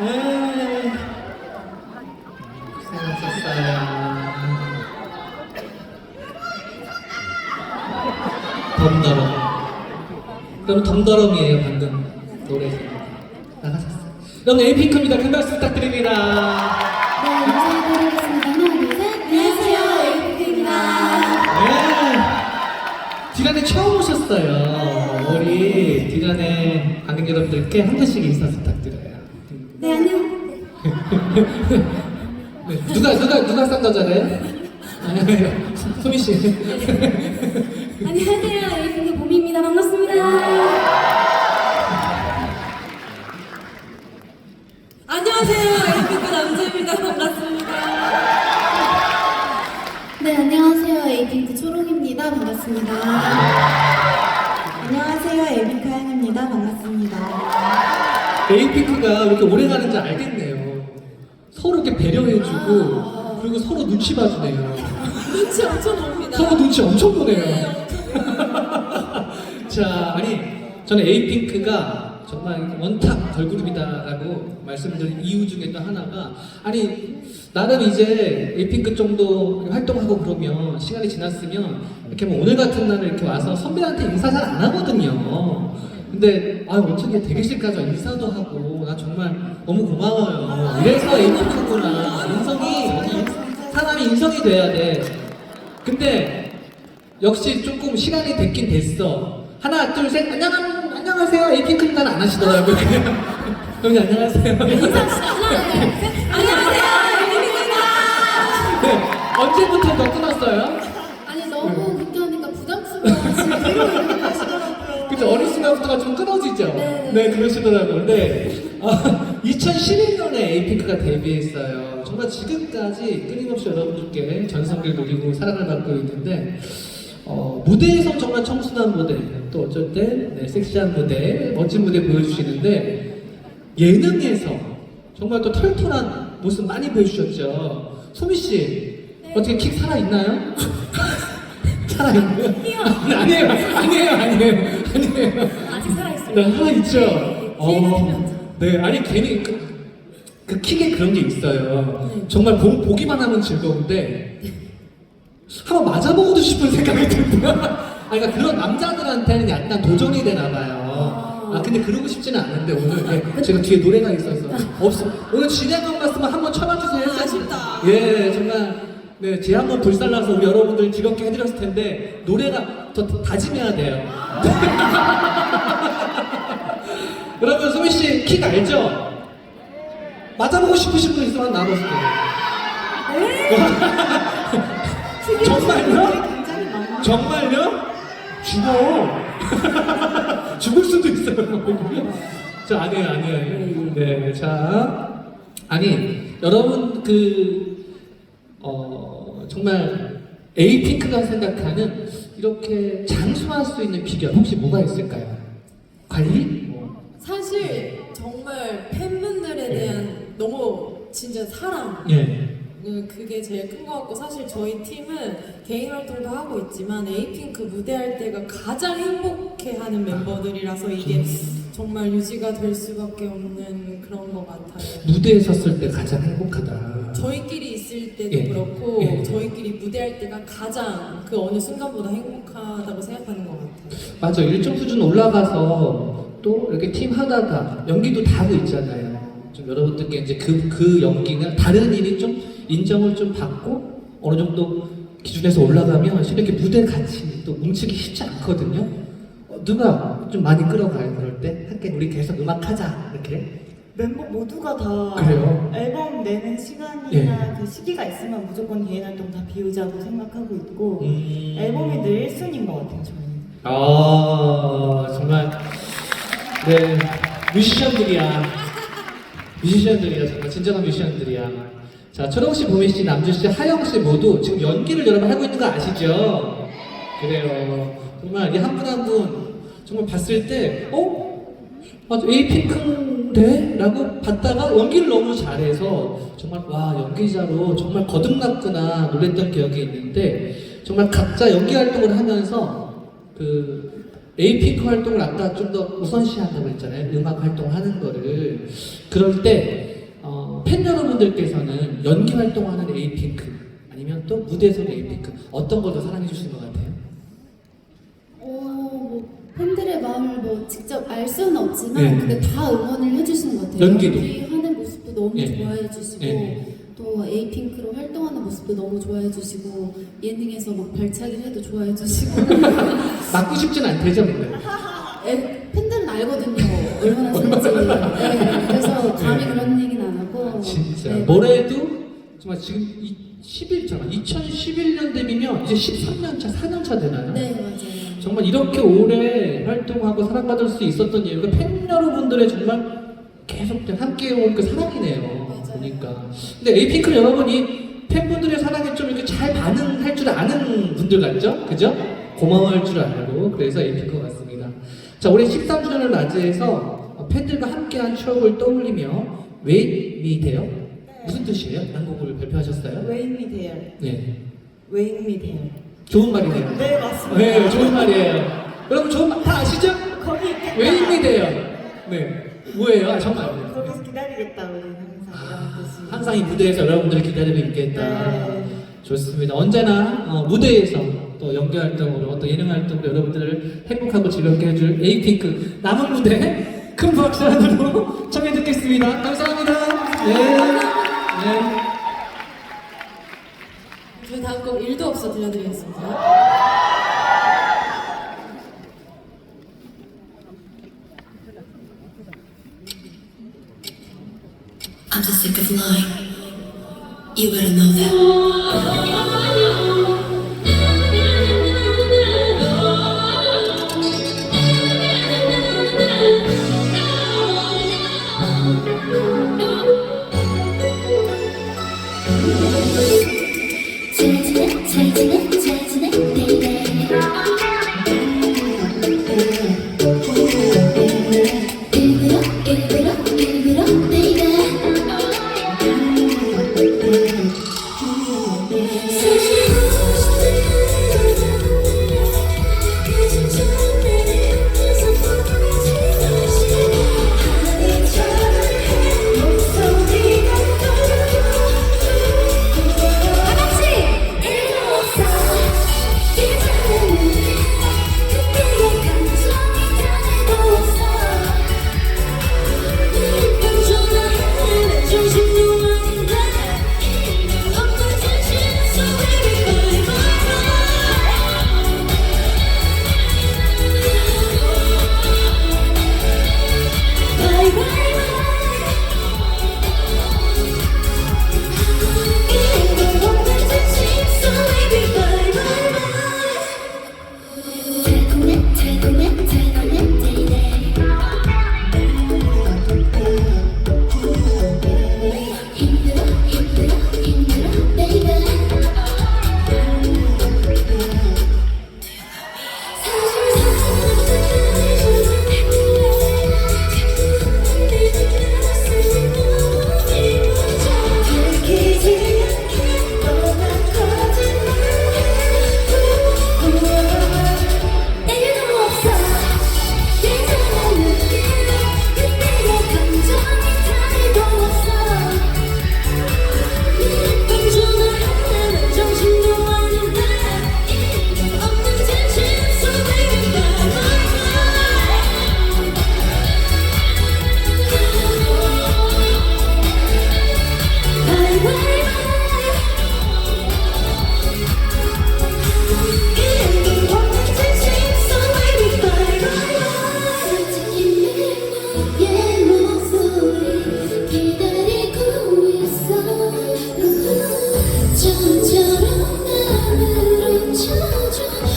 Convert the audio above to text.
네. 고생하셨어요. 덤더럼. 그럼 덤더럼이에요, 방금 노래. 나가셨어요. 그럼 에이핑크입니다. 큰 박수 부탁드립니다. 네, 인사드리겠습니다. 하나, 둘, 셋. 안녕하세요, 에이프입니다. 네. 디란에 처음 오셨어요. 우리 디란의 관객 여러분들께 한 분씩 인사. 네, 안녕. 네, 누가 누가 누가 잘해요? 아니요, 소미 씨. 안녕하세요, 에이프의 봄입니다. 반갑습니다. 안녕하세요. 에이핑크 남주입니다. 반갑습니다. 네, 안녕하세요, 에이핑크 초롱입니다. 반갑습니다. 안녕하세요. 에이핑크 하영입니다. 반갑습니다. 에이핑크가 왜 이렇게 오래 가는지 이렇게 배려해주고 그리고 서로 눈치 봐주네요. 눈치 엄청 봅니다. 서로 눈치 엄청 네, 보네요. 봅니다. 자, 아니 저는 에이핑크가 정말 원탑 걸그룹이다라고 말씀드린 이유 중에 또 하나가 아니 나름 이제 에이핑크 정도 활동하고 그러면 시간이 지났으면 이렇게 뭐 오늘 같은 날에 이렇게 와서 선배한테 인사 잘 안 하거든요. 근데 아 어떻게 대기실까지 인사도 하고 나 정말 너무 고마워요. 이래서 에이핑크구나. 인성이 사람이 인성이 돼야 돼. 근데 역시 조금 시간이 됐긴 됐어. 하나, 둘, 셋, 안녕, 안녕하세요. 에이핑크는 안 하시더라고요. 여기 안녕하세요. 안녕하세요, 에이핑크입니다. 네, 언제부터 너 끊었어요? 아니, 너무 그렇게 하니까 이렇게 가 그죠? 어린 순간부터가 좀 끊어지죠? 네. 네, 그러시더라고요. 네. 아, 2011년에 에이핑크가 데뷔했어요. 정말 지금까지 끊임없이 여러분들께 전성기를 누리고 사랑을 받고 있는데, 어, 무대에서 정말 청순한 무대, 또 어쩔 때 네, 섹시한 무대, 멋진 무대 보여주시는데, 예능에서 정말 또 털털한 모습 많이 보여주셨죠. 소미 씨, 어떻게 킥 살아 있나요? 살아 있나요? 아니에요, 아니에요, 아니에요, 아직 살아있어요. 네, 하나 있죠. 기회가 필요하죠. 네, 아니 괜히 그, 그 킥에 그런 게 있어요. 정말 보, 보기만 하면 즐거운데 한번 맞아보고도 싶은 생각이 듭니다. 아, 그러니까 그런 남자들한테는 약간 도전이 되나 봐요. 아, 근데 그러고 싶지는 않은데 오늘 예, 제가 뒤에 노래가 있어서 없어. 오늘 진행한 말씀만 한번 쳐봐주세요. 아쉽다. 예, 정말 네, 제 한번 불살라서 우리 여러분들 즐겁게 해드렸을 텐데 노래가 더 다짐해야 돼요. 여러분 소미 씨킥 알죠? 맞아보고 싶으신 분 있으면 나눠주세요. 정말요? 굉장히 많아. 정말요? 죽어. 죽을 수도 있어요. 자, 아니에요, 아니에요. 네, 자. 아니, 여러분, 그, 어, 정말 에이핑크가 생각하는 이렇게 장수할 수 있는 비결 혹시 뭐가 있을까요? 관리? 뭐. 사실 정말 팬분들에 대한 너무 진짜 사랑 예. 음, 그게 제일 큰 것 같고 사실 저희 팀은 개인 활동도 하고 있지만 에이핑크 무대할 때가 가장 행복해하는 멤버들이라서 이게 정말 유지가 될 수밖에 없는 그런 것 같아요. 무대에 섰을 때 가장 행복하다. 저희끼리 있을 때도 예. 그렇고 예. 저희끼리 무대할 때가 가장 그 어느 순간보다 행복하다고 생각하는 것 같아요. 맞아 일정 수준 올라가서 또 이렇게 팀 하다가 연기도 다 하고 있잖아요. 좀 여러분들께 이제 그, 그 연기는 다른 일이 좀 인정을 좀 받고 어느 정도 기준에서 올라가면 이렇게 무대 같이 또 뭉치기 쉽지 않거든요. 어, 누가 좀 많이 끌어가요 그럴 때 함께 우리 계속 음악 하자 이렇게 멤버 모두가 다 그래요? 앨범 내는 시간이나 그 시기가 있으면 무조건 활동 다 비우자고 생각하고 있고 음. 앨범이 늘 1순위인 것 같아요 저는 아 정말 네 뮤지션들이야 뮤지션들이야 정말 진정한 뮤지션들이야 자 초롱 씨, 보미 씨, 남준 씨, 하영 씨 모두 지금 연기를 여러분 하고 있는 거 아시죠? 그래요 정말 이 한 분 한 분 정말 봤을 때 어? 맞아 에이 핑크인데? 라고 봤다가 연기를 너무 잘해서 정말 와 연기자로 정말 거듭났구나 놀랬던 기억이 있는데 정말 각자 연기 활동을 하면서 그 에이핑크 활동을 아까 좀 더 우선시한다고 했잖아요 음악 활동하는 거를 그럴 때팬 여러분들께서는 연기 활동하는 에이핑크 아니면 또 무대에서는 에이핑크 어떤 걸 더 사랑해 주시는 것 같아요? 팬들의 마음을 뭐 직접 알 수는 없지만 네. 근데 다 응원을 해주시는 것 같아요. 연기도. 하는 모습도 너무 예. 좋아해 주시고 예. 또 에이핑크로 활동하는 모습도 너무 좋아해 주시고 예능에서 막 발차기를 해도 좋아해 주시고 맞고 싶진 않대죠, 근데. 예, 팬들은 알거든요. 얼마나 센지. 네, 그래서 감히 그런 얘기는 안 하고 진짜 네, 뭐래도 정말 지금 이 11, 잠깐 2011년 데뷔면 이제 13년 차, 4년 차 되나요? 네 맞아요. 정말 이렇게 오래 활동하고 사랑받을 수 있었던 이유가 팬 여러분들의 정말 함께해온 그 사랑이네요. 맞아요. 보니까. 근데 에이핑크 여러분이 팬분들의 사랑에 좀 이렇게 잘 반응할 줄 아는 분들 같죠? 그죠? 고마워할 줄 알고 그래서 에이핑크 같습니다. 자, 올해 13주년을 맞이해서 팬들과 함께한 추억을 떠올리며 웨이 미 돼요? 무슨 뜻이에요? 한국을 발표하셨어요? 웨인미 대열. 네. 웨인미 대열. 좋은 말이네요. 네 맞습니다. 네, 좋은 말이에요. 여러분 좋은 말다 아시죠? 거기 있겠다. 왜 입니대요? 네. 뭐예요? 아, 정말. 거기서 기다리겠다 우리 항상 아, 이런 뜻이. 항상 이 무대에서 여러분들을 기다리고 있겠다. 네. 좋습니다. 언제나 어, 무대에서 또 연기 활동으로 또 예능 활동으로 여러분들을 행복하고 즐겁게 해줄 에이핑크 남은 무대 큰 박수 하나로 청해 듣겠습니다. 감사합니다. 네. 네. 곡 일도 없어 들려드리겠습니다. I'm just sick of lying. You better know that. 어쩜처럼 나를 찾아